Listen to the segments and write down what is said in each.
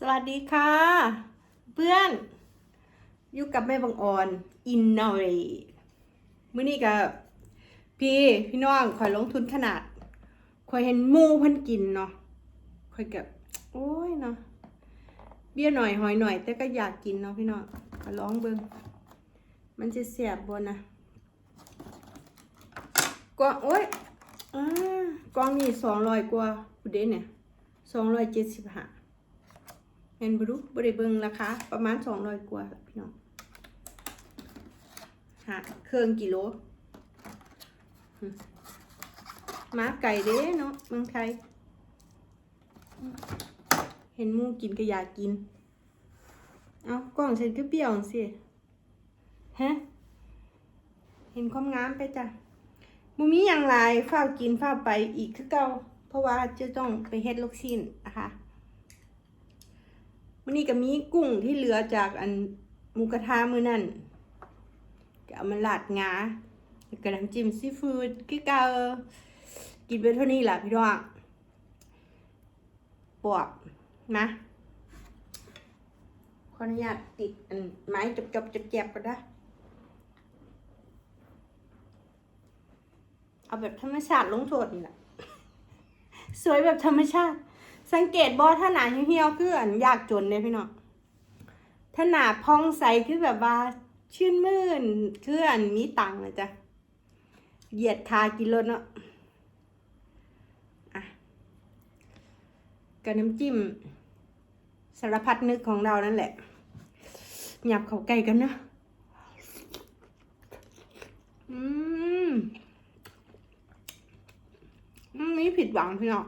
สวัสดีค่ะ เพื่อนอยู่กับแม่บังออนอินนอเวมื้อนี้กับพี่พี่น้องคอยลงทุนขนาดคอยเห็นมูเพันกินเนาะคอยกับโอ้ยเนาะเบี้ยหน่อยหอยหน่อย แต่ก็อยากกินเนาะพี่น้องขอลองเบิ่งมันจะเสียบบนนะกล่องโอ้ยอ่ากล่องนี่สองร้อยกว่าผู้เด่นเนี่ยสองร้อยเจ็ดสิบห้า เห็นบรุบริเบิงราคาประมาณสองร้อยกว่าพี่น้องหาเครื่องกิโลมาไก่เด้เนาะเมืองไทย เห็นมูกินก็อยากกิน เอากล่องฉันก็เปรี้ยวสิฮะเห็นความงามไปจ้ะมูมีอย่างไรเฝ้าวกินเฝ้าวไปอีกคือเก่าเพราะว่าจะต้องไปเฮ็ดลูกชิ้นนะคะ วันนี้ก็มีกุ้งที่เหลือจากอันหมูกระทะมือนั่นก็เอามาลาดงาแล้วก็น้ำจิ้มซีฟู้ดคือเกากินไปเท่านี้แหละพี่น้องปวกนะขออนุญาตติดอันไม้จบจบๆเจ็บก็ได้เอาแบบธรรมชาติลงโทษนี่แหละ สวยแบบธรรมชาติ สังเกตบอถ้าหนาเหี่ยวๆคืออันยากจนเนี่ยพี่น้องถ้าหนาพองใสคือแบบว่า ชื่นมื่นคืออันมีตังนะจ๊ะเหยียดคากินรถเนาะอะกับน้ำจิ้มสารพัดนึกของเรานั่นแหละหยับเขาไก่กันเนาะอืมอืมนี่ผิดหวังพี่น้อง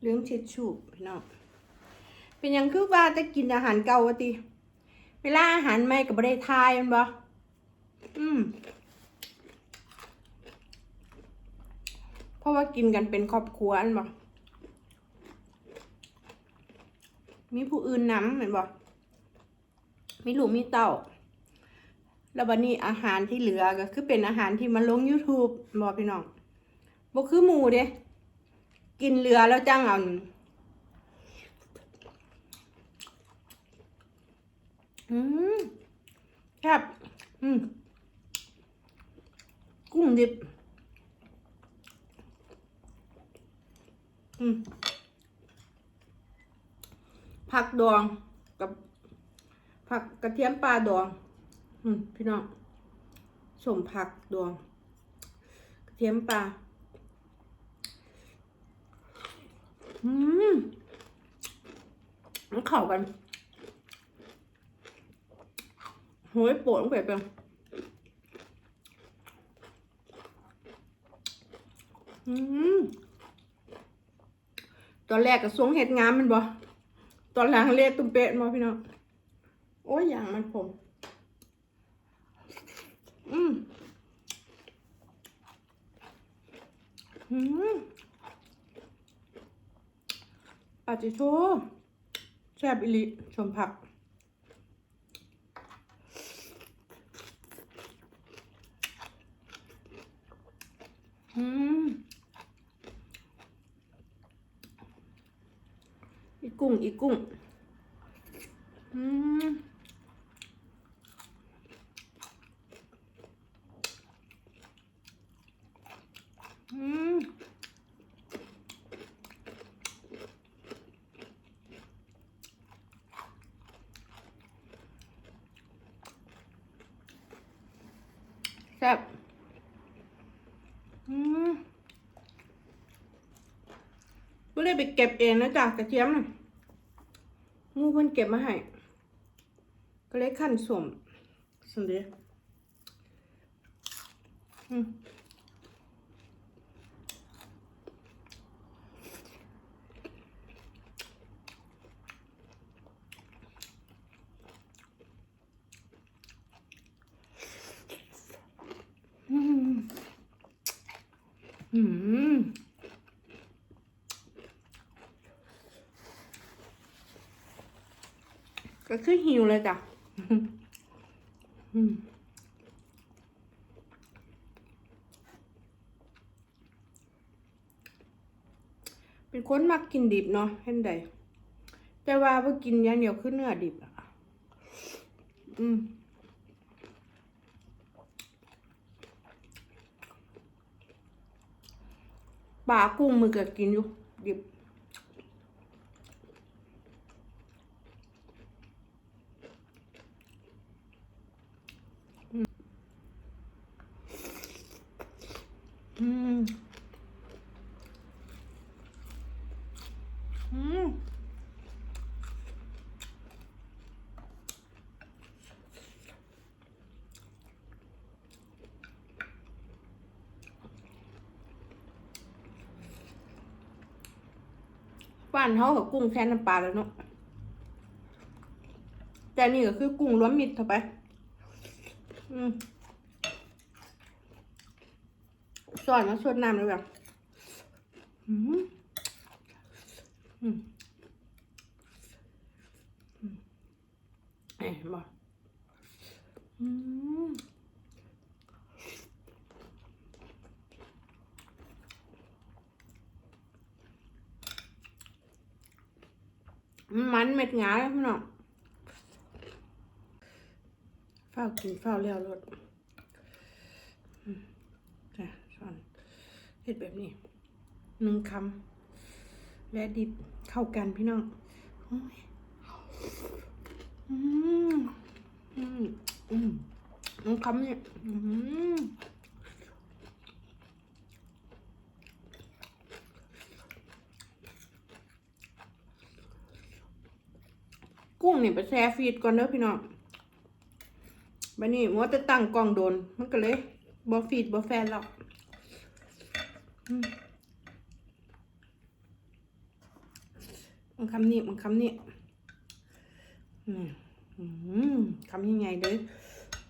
เรื่องเช็ดชูบพี่น้องเป็นยังคือว่าจะกินอาหารเก่าวะติ เวลาอาหารใหม่กับบได้ทายมันบ่อืมเพราะว่ากินกันเป็นครอบครัวอันบ่มีผู้อื่นนำเหมือนบ่มีลูกมีเต้าแล้วบัดนี้อาหารที่เหลือก็คือเป็นอาหารที่มาลง YouTube บ่พี่น้องบ่คือหมูเด้ กินเรือแล้วจังเอาอืมครับอืมกุ้งดิบ อืมผักดองกับ ผักกระเทียมปลาดอง อืมพี่น้องสมผักดอง กระเทียมปลา อืมมันเข้ากันโหยปวดต้องเป็ดเป็นอืมตอนแรกก็สวงเห็ดงามมันบ่ตอนหลังเรียตุ้มเป็ดมาพี่น้อง โอ้ยอย่างมันผม อืมอืม ปาจิโชแซ่บอิลิชมผัก อืมอีกุ้ง อีกุ้ง อืมอืม แซ่บอืมไม่ได้ไปเก็บเองนะจ๊ะกระเทียมน่ะงูเพิ่นเก็บมาให้ ก็เลยขั้นสวมสันเดียอืมอืม อืมก็คือหิวเลยจ้ะอืมเป็นคนมักกินดิบเนาะเห็นใดแต่ว่าบ่กินยางเดียวคือเนื้อดิบอะ อืม ปลากุ้งมือก็กินอยู่ดิบ อืม อืม บ้านเขากับกุ้งแค่น้ำปลาแล้วเนาะแต่นี่ก็คือกุ้งรวมมิตรเข้าไป อืมสอนมาสวดน้ำเลยแบบอืมอืมอืมเอ้บอกอืม มันเม็ดงาเลยพี่น้องเฝ้ากินเฝ้าเลี้ยวรถจ้ะช้อนเฮ็ดแบบนี้หนึ่งคำและดิบเข้ากันพี่น้องอ้ยอืมอืมอืมหนึ่งคำเนี่ยอืม นี่ไปแช่ฟีดก่อนเด้อพี่น้องบัดนี้มัวจะตั้งกล้องโดน มันก็เลยบ่ฟีดบ่แฟนหรอกมันคำนี้มันคำนี้คำยังไงเด้อ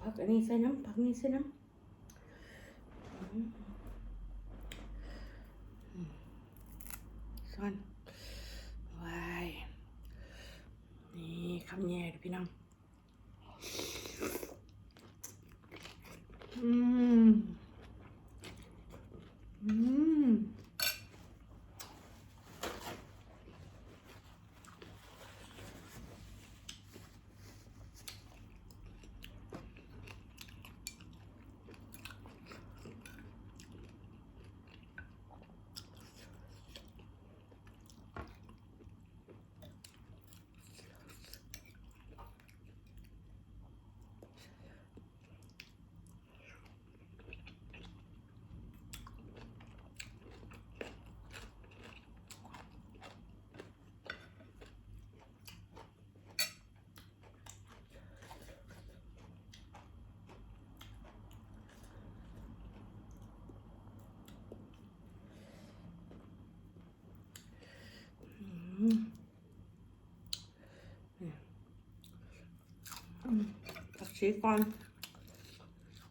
พักอันนี้ใส่น้ำพักนี้ใส่น้ำซ่อนวายนี่ คำแย่พี่น้องอืมอืม อืมอืม ผักชีก่อน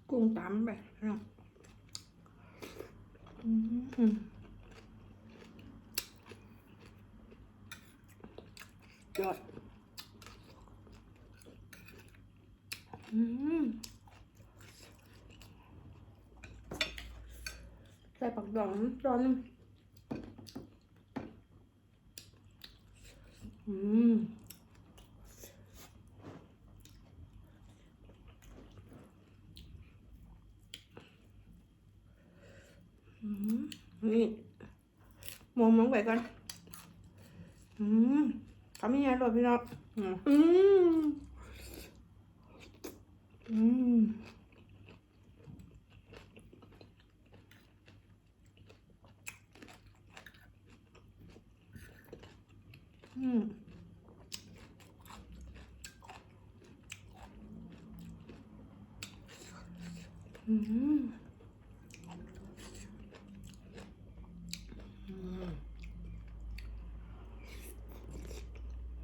กุ้งตำแบบนี้อืมยอดอืมใส่ปักดองตอนนึงอืม อืมนี่ มองมองไปก่อนอืมทำยังไงหรอพี่น้องอืมอืมอืมอืมอืม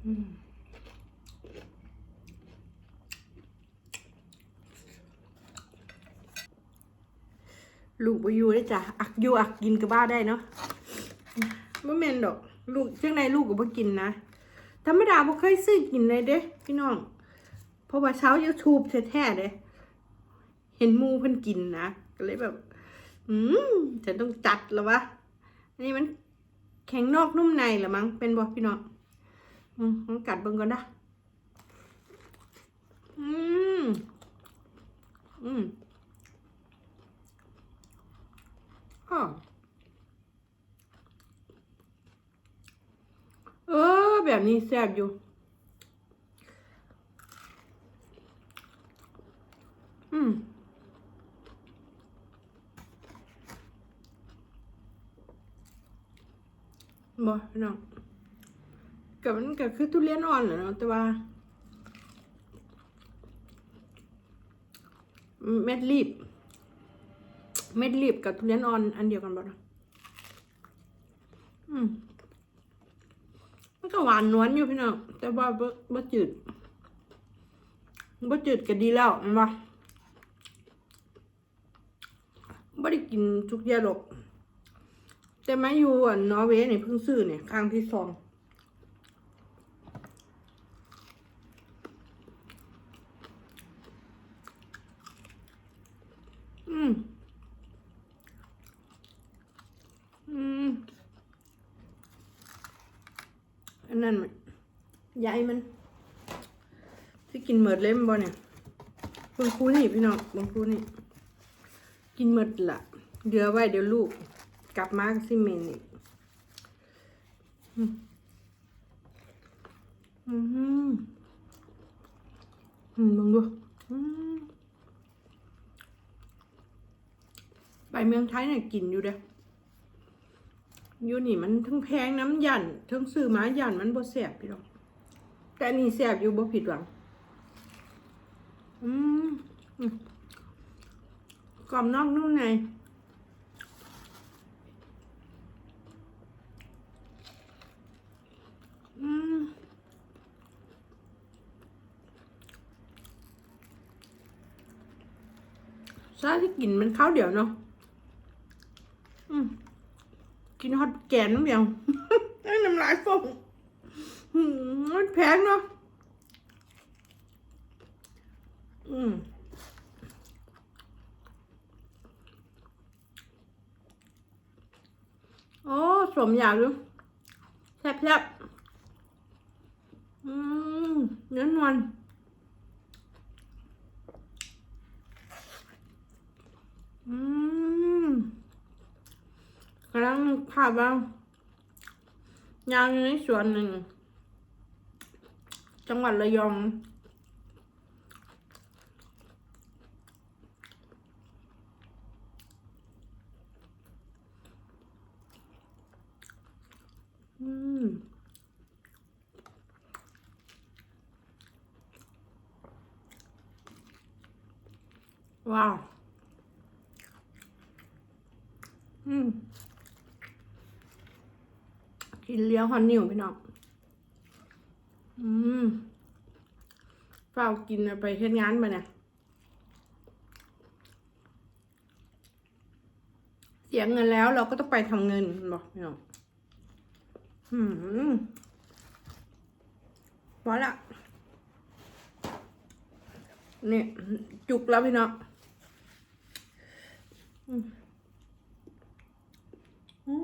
อืม ลูกไปอยู่ได้จ้ะอักอยู่อักกินกับบ้าได้เนาะไม่เมนดอก ลูกเช่นไรลูกก็บ่กินนะธรรมดาบ่เคยซื้อกินเลยเด้พี่น้อง เพราะว่าเช้า YouTube แท้ๆเด้เห็นมูเพิ่นกินนะก็เลยแบบ อืมฉันต้องจัดแล้ววะอันนี้มันแข็งนอกนุ่มในหรือมั้งเป็นบ่พี่น้องอืมลองกัดเบิ่งก่อนนะอืมอืมอ้อ เออ แบบนี้แซ่บอยู่ อืมบ่เน้องกับมันก็คือทุเรียนอ่อนแหละเนาะแต่ว่า เม็ดรีบ เม็ดรีบกับทุเรียนอ่อน อันเดียวกันบ่นะอืมมันก็หวานนวลอยู่พี่น้องแต่ว่าบ่บ่จืดบ่จืดก็ดีแล้วมันบ่บ่ได้กินทุกเดียวหรอก แต่มาอยู่อะนอร์เวย์นี่เพิ่งซื้อเนี่ยครั้งที่สองอืม อันนั้นมันยายมัน ที่กินเหมิดเล่มบ่เนี่ยบางคูนี่พี่น้องบางคูนี่ กินเหมิดละเดือไว้เดี๋ยวลูก กลับมาซิเมนอีกอืมอืมอืมลองดูอืมไปเมืองไทยเนี่ยกินอยู่เด้อ อยู่นี่มันทั้งแพงน้ำยันทั้งซื้อมายันมันบ่แสบพี่น้องแต่นี่แสบอยู่บ่ผิดหวัง อืมอืมกรอบนอกนุ่มในอืมซาที่กลิ่นมันข้าวเดียวเนาะอืม กินฮอตแกนน้ำเดียวไอ้น้ำลายฟงอืมมันแพงเนาะอืมโอ้สมอยากดูแซ่บๆอืมเนื้อนวลอืม กำลังภาพว่ายางอยู่ในสวนหนึ่ง จังหวัดระยอง อืมว้าว อืม กินเลี้ยงฮอนนิวพี่น้อง อืมเฝ้ากินไปเฮ็ดงานมาเนี่ย เสียเงินแล้วเราก็ต้องไปทำเงินบอกพี่น้อง อืมพอละเนี่ยจุกแล้วพี่น้องอืมอื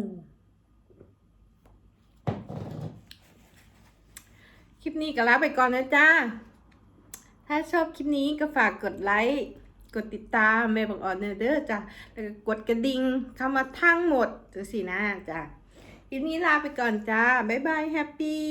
มคลิ ปนี้ก็ลาไปก่อนนะจ้า ถ้าชอบคลิปนี้ก็ฝากกดไลค์ กดติดตามแม่บังออนเด้อจ้ะ แล้วก็กดกระดิ่งเข้ามาทั้งหมดจังสินะจ้ะ คลิปนี้ลาไปก่อนจ้า บ๊ายบายแฮปปี้